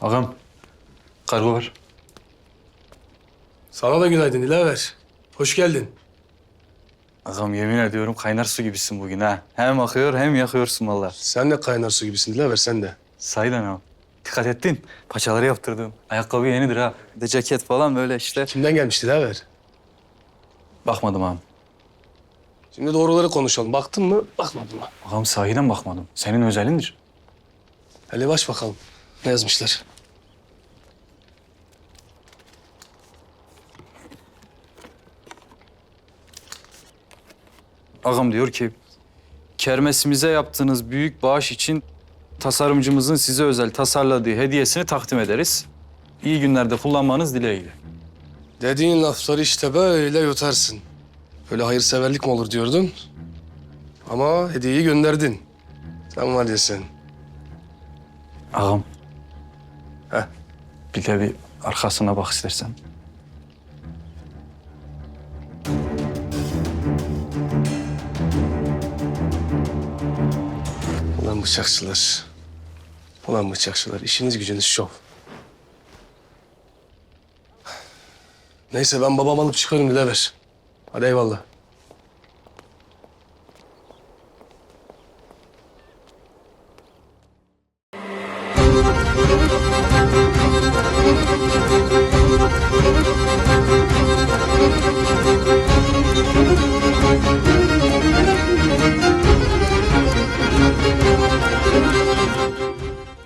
Ağam, kargo var. Sana da günaydın Dilaver. Hoş geldin. Ağam yemin ediyorum kaynar su gibisin bugün ha. Hem akıyor hem yakıyorsun vallahi. Sen de kaynar su gibisin Dilaver sen de. Saydan ağam. Dikkat ettin. Paçaları yaptırdım. Ayakkabı yenidir ha. De ceket falan böyle işte. Kimden gelmişti Dilaver? Bakmadım ağam. Şimdi doğruları konuşalım. Baktın mı? Bakmadın mı? Ağam sahiden bakmadım. Senin özelindir. Hele baş bakalım. Ne yazmışlar? Ağam diyor ki, kermesimize yaptığınız büyük bağış için tasarımcımızın size özel tasarladığı hediyesini takdim ederiz. İyi günlerde kullanmanız dileğiyle. Dediğin lafları işte böyle yutarsın. Böyle hayırseverlik mi olur diyordun. Ama hediyeyi gönderdin. Sen var ya sen. Ağam. Heh. Bir de bir arkasına bak istersen. Ulan bıçakçılar. Ulan bıçakçılar. İşiniz gücünüz şov. Neyse ben babam alıp çıkarım Dilaver. Hadi eyvallah.